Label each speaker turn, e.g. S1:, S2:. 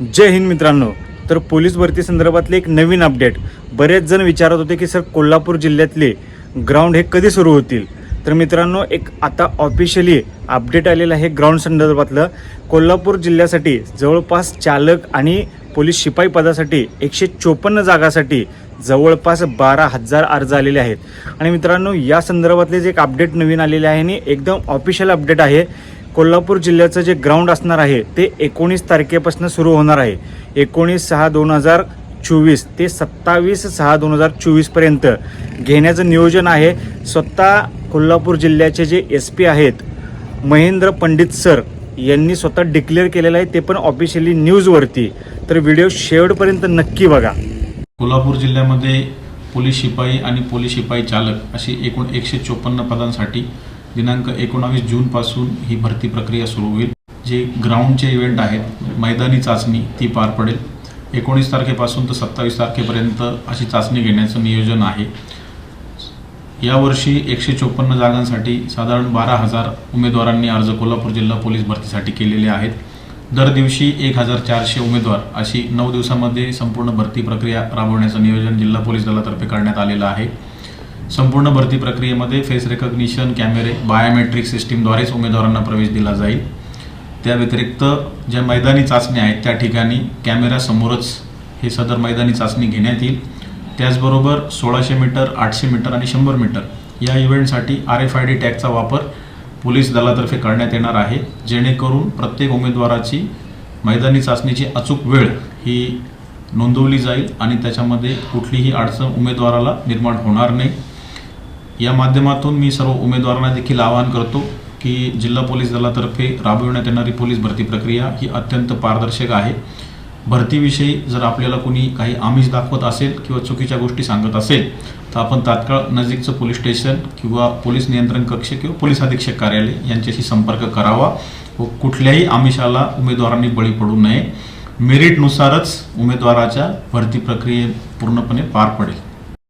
S1: जय हिंद मित्रांनो. तर पोलीस भरती संदर्भातले एक नवीन अपडेट. बरेच जण विचारत होते की सर कोल्हापूर जिल्ह्यातले ग्राउंड हे कधी सुरू होतील? तर मित्रांनो एक आता ऑफिशियली अपडेट आलेलं आहे ग्राउंड संदर्भातलं. कोल्हापूर जिल्ह्यासाठी जवळपास चालक आणि पोलीस शिपाई पदासाठी एकशे चोपन्न जागासाठी जवळपास बारा हजार अर्ज आलेले आहेत. आणि मित्रांनो या संदर्भातले जे एक अपडेट नवीन आलेले आहे आणि एकदम ऑफिशियल अपडेट आहे कोल्हापूर जिल्ह्याचं जे ग्राउंड असणार आहे ते एकोणीस तारखेपासून सुरू होणार आहे. एकोणीस सहा दोन हजार चोवीस ते सत्तावीस सहा दोन हजार चोवीसपर्यंत घेण्याचं नियोजन आहे. स्वतः कोल्हापूर जिल्ह्याचे जे एस पी आहेत महेंद्र पंडित सर यांनी स्वतः डिक्लेअर केलेलं आहे ते पण ऑफिशियली न्यूजवरती तर व्हिडिओ शेवटपर्यंत नक्की बघा.
S2: कोल्हापूर जिल्ह्यामध्ये पोलीस शिपाई आणि पोलीस शिपाई चालक अशी एकूण एकशे चोपन्न पदांसाठी दिनांक एकोणावीस जूनपासून ही भरती प्रक्रिया सुरू होईल. जे ग्राउंडचे इव्हेंट आहेत मैदानी चाचणी ती पार पडेल. एकोणीस तारखेपासून तर सत्तावीस तारखेपर्यंत अशी चाचणी घेण्याचं नियोजन आहे. यावर्षी एकशे चोपन्न जागांसाठी साधारण बारा हजार उमेदवारांनी अर्ज कोल्हापूर जिल्हा पोलीस भरतीसाठी केलेले आहेत. दर दिवशी एक हजार चारशे उमेदवार अशी नऊ दिवसामध्ये संपूर्ण भरती प्रक्रिया राबवण्याचं नियोजन जिल्हा पोलीस दलातर्फे करण्यात आलेलं आहे. संपूर्ण भरती प्रक्रियेमध्ये फेस रेकग्निशन कॅमेरे बायोमेट्रिक सिस्टीमद्वारेच उमेदवारांना प्रवेश दिला जाईल. त्या व्यतिरिक्त ज्या मैदानी चाचण्या आहेत त्या ठिकाणी कॅमेऱ्यासमोरच हे सदर मैदानी चाचणी घेण्यात येईल. त्याचबरोबर सोळाशे मीटर आठशे मीटर आणि शंभर मीटर या इव्हेंटसाठी आर एफ आय डी टॅगचा वापर पोलीस दलातर्फे करण्यात येणार आहे. जेणेकरून प्रत्येक उमेदवाराची मैदानी चाचणीची अचूक वेळ ही नोंदवली जाईल आणि त्याच्यामध्ये कुठलीही अडचण उमेदवाराला निर्माण होणार नाही. या माध्यमातून मी सर्व उमेदवारांना देखील आवाहन करतो की जिल्हा पोलीस दलातर्फे राबविण्यात येणारी पोलीस भरती प्रक्रिया ही अत्यंत पारदर्शक आहे. भरतीविषयी जर आपल्याला कोणी काही आमिष दाखवत असेल किंवा चुकीच्या गोष्टी सांगत असेल तर आपण तात्काळ नजीकचं पोलीस स्टेशन किंवा पोलीस नियंत्रण कक्ष किंवा पोलीस अधीक्षक कार्यालय यांच्याशी संपर्क करावा व कुठल्याही आमिषाला उमेदवारांनी बळी पडू नये. मेरिटनुसारच उमेदवाराच्या भरती प्रक्रिये पूर्णपणे पार पडेल.